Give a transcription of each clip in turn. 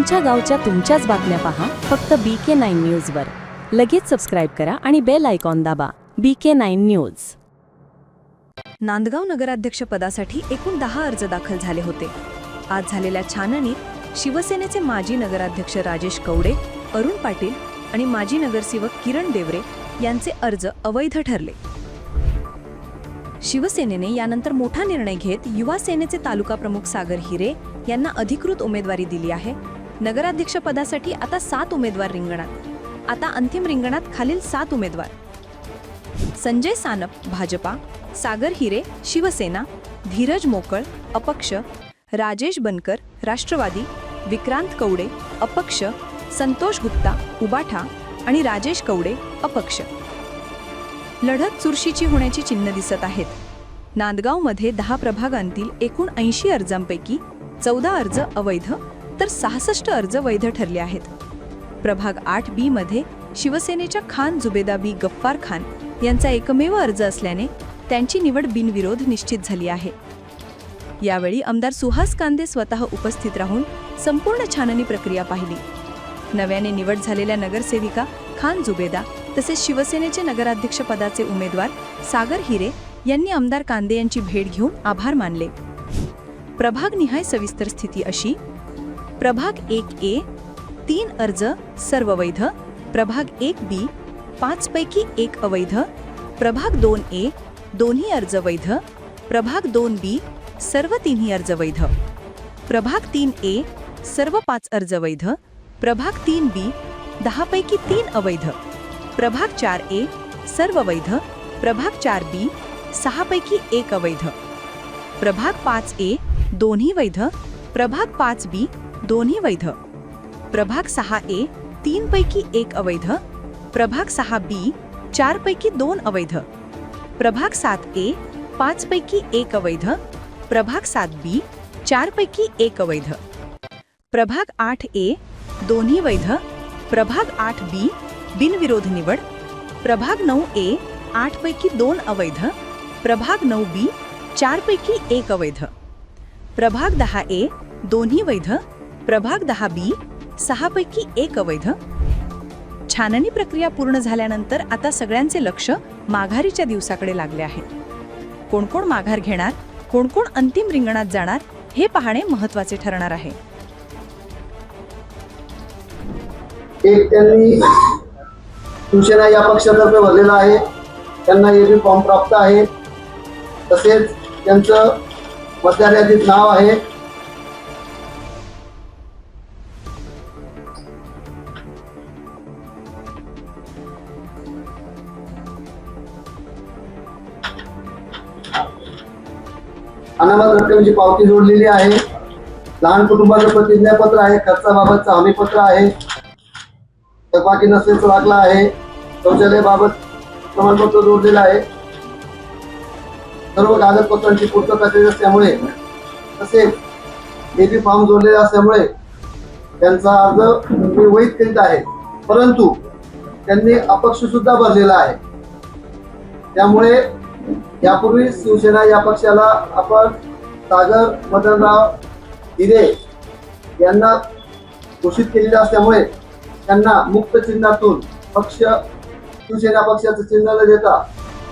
तुमच्या गावच्या तुमच्याच बातम्या पहा. फक्त बी के नाईन न्यूजवर लगेच सबस्क्राईब करा आणि बेल आयकॉन दाबा. B K nine news Nandgaon नगराध्यक्षपदासाठी एकूण दहा अर्ज दाखल झाले होते. आज झालेल्या छाननीत शिवसेनेचे माजी नगराध्यक्ष राजेश कवडे अरुण पाटील आणि माजी नगरसेवक किरण देवरे यांचे अर्ज अवैध ठरले. शिवसेनेने यानंतर मोठा निर्णय घेत युवा सेनेचे तालुका प्रमुख सागर हिरे यांना अधिकृत उमेदवारी दिली आहे. नगराध्यक्षपदासाठी आता सात उमेदवार रिंगणात. आता अंतिम रिंगणात खालील सात उमेदवार. संजय सानप भाजपा सागर हिरे शिवसेना धीरज मोकळ अपक्ष राजेश बनकर राष्ट्रवादी विक्रांत कवडे अपक्ष संतोष गुप्ता उबाठा आणि राजेश कवडे अपक्ष. लढत चुरशीची होण्याची चिन्ह दिसत आहेत. नांदगावमध्ये दहा प्रभागांतील एकूण ऐंशी अर्जांपैकी चौदा अर्ज अवैध तर सहासष्ट अर्ज वैध ठरले आहेत. प्रभाग आठ बी मध्ये शिवसेनेच्या खान जुबेदा बी गफ्फार खान यांचा एकमेव अर्ज असल्याने त्यांची निवड बिनविरोध निश्चित झाली आहे. यावेळी आमदार सुहास कांदे स्वतः उपस्थित राहून संपूर्ण छाननी प्रक्रिया पाहिली. नव्याने निवड झालेल्या नगरसेविका खान जुबेदा तसेच शिवसेनेचे नगराध्यक्षपदाचे उमेदवार सागर हिरे यांनी आमदार कांदे यांची भेट घेऊन आभार मानले. प्रभागनिहाय सविस्तर स्थिती अशी प्रभाग एक ए, तीन अर्ज़ सर्व वैध प्रभाग एक बी पाच पैकी एक अवैध, प्रभाग दोन ए, दोन्ही अर्ज़ वैध, प्रभाग दोन बी, सर्व तिन्ही अर्ज़ वैध. प्रभाग तीन ए, सर्व पाच अर्ज़ वैध, प्रभाग तीन बी दहा पैकी तीन अवैध. प्रभाग चार ए, सर्व वैध, प्रभाग चार बी सहा पैकी एक अवैध. प्रभाग पाच ए, दोन्ही वैध, प्रभाग पाच बी दोन्ही वैध. प्रभाग सहा ए, तीन पैकी एक अवैध. प्रभाग सहा बी, चार पैकी दोन अवैध. प्रभाग सात ए, पाच पैकी एक अवैध. प्रभाग सात बी, चार पैकी एक अवैध. प्रभाग आठ ए, दोन्ही वैध. प्रभाग आठ बी, बिनविरोध निवड. प्रभाग नऊ ए, आठ पैकी दोन अवैध. प्रभाग नऊ बी, चार पैकी एक अवैध. प्रभाग दहा ए, दोन्ही वैध. प्रभाग दहा बी सहा पैकी एक अवैध. छाननी प्रक्रिया पूर्ण झाल्यानंतर आता सगळ्यांचे लक्ष माघारीच्या दिवसाकडे लागले आहे. कोण कोण माघार घेणार कोण कोण अंतिम रिंगणात जाणार हे पाहणे महत्त्वाचे ठरणार आहे. एक त्यांनी शिवसेना या पक्षातर्फे भरलेला आहे. त्यांना एबी फॉर्म प्राप्त आहे तसेच त्यांचं मतदार यादीत नाव आहे. अनामत रक्कमेची पावती जोडलेली आहे. लहान कुटुंबाचं प्रतिज्ञापत्र आहे खर्चाबाबतचं हमीपत्र आहे. थकबाकी नसेल लागला आहे. शौचालयाबाबत प्रमाणपत्र जोडलेलं आहे. सर्व कागदपत्रांची पूर्तता केली असल्यामुळे तसेच बेबी फॉर्म जोडलेला असल्यामुळे त्यांचा अर्ज मी वैध करीत आहे परंतु त्यांनी अपक्ष सुद्धा भरलेला आहे. त्यामुळे यापूर्वी शिवसेना या पक्षाला आपण सागर मदनराव हिरे यांना घोषित केलेले असल्यामुळे त्यांना मुक्त चिन्हातून पक्ष शिवसेना पक्षाचं चिन्ह न देता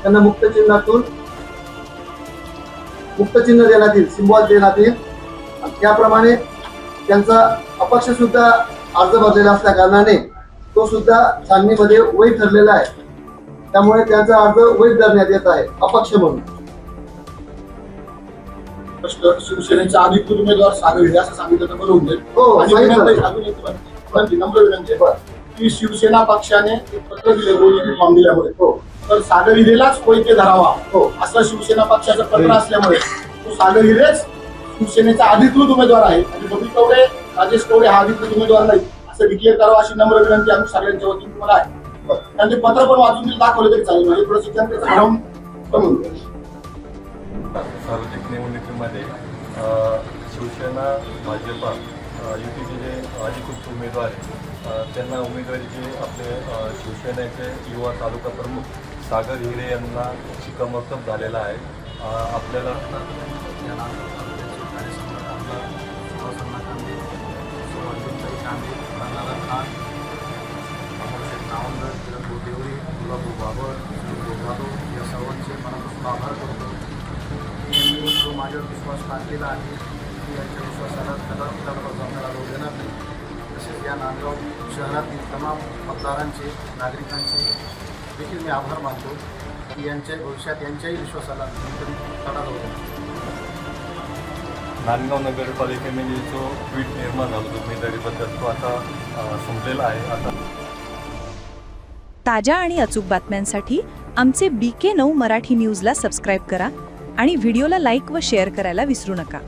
त्यांना मुक्त चिन्हातून मुक्त चिन्ह देण्यात येईल सिम्बॉल देण्यात येईल त्याप्रमाणे त्यांचा अपक्ष सुद्धा अर्ज भरलेला असल्या कारणाने तो सुद्धा छाननीमध्ये वय ठरलेला आहे. त्यामुळे त्यांचा अर्ज वैध धरण्यात येत आहे. अपक्ष म्हणून. प्रश्न शिवसेनेचा अधिकृत उमेदवार सागर हिरे असं सांगितलं तर हो. विनंती- की शिवसेना पक्षाने पत्र दिले फॉर्म दिल्यामुळे. हो. तर सागर हिरेलाच कोयते धरावा. हो. असं शिवसेना पक्षाचं पत्र असल्यामुळे तो सागर हिरेच शिवसेनेचा अधिकृत उमेदवार आहे. आणि बबी कवडे राजेश कवडे हा अधिकृत उमेदवार नाही असं डिक्लेअर करावं अशी नम्र विनंती आम्ही सगळ्यांच्या वतीने तुम्हाला आहे. त्यांचे पत्र पण वाचून दिलं दाखवलं तरी चालेल. म्हणजे थोडंसं त्यांचं भ्रम कमी होईल. सार्वत्रिक निवडणुकीमध्ये अ, शिवसेना भाजपा युतीचे जे अधिकृत उमेदवार आहेत त्यांना उमेदवारीचे आपले शिवसेनेचे युवा तालुका प्रमुख सागर हिरे यांना शिक्कामोर्तब झालेला आहे. आपल्याला देवळी गुलाबू बाबर सुनील जाधव या सर्वांचे मनापासून आभार करतो. यांनी जो माझ्यावर विश्वास टाकलेला आहे की यांच्या विश्वासाला कदाचित त्याला आपल्याला लोक देणार नाही. तसेच या नांदगाव शहरातील तमाम मतदारांचे नागरिकांचे देखील मी आभार मानतो. की यांच्या भविष्यात यांच्याही विश्वासाला तडा जाऊ देणार नांदगाव नगरपालिकेने जो ट्विट निर्माण झाला होता उमेदवारीबद्दल तो आता संपलेला आहे. आता ताज्या आणि अचूक बातम्यांसाठी आमचे बी के नऊ मराठी न्यूजला सबस्क्राईब करा आणि व्हिडिओला लाईक व शेअर करायला विसरू नका.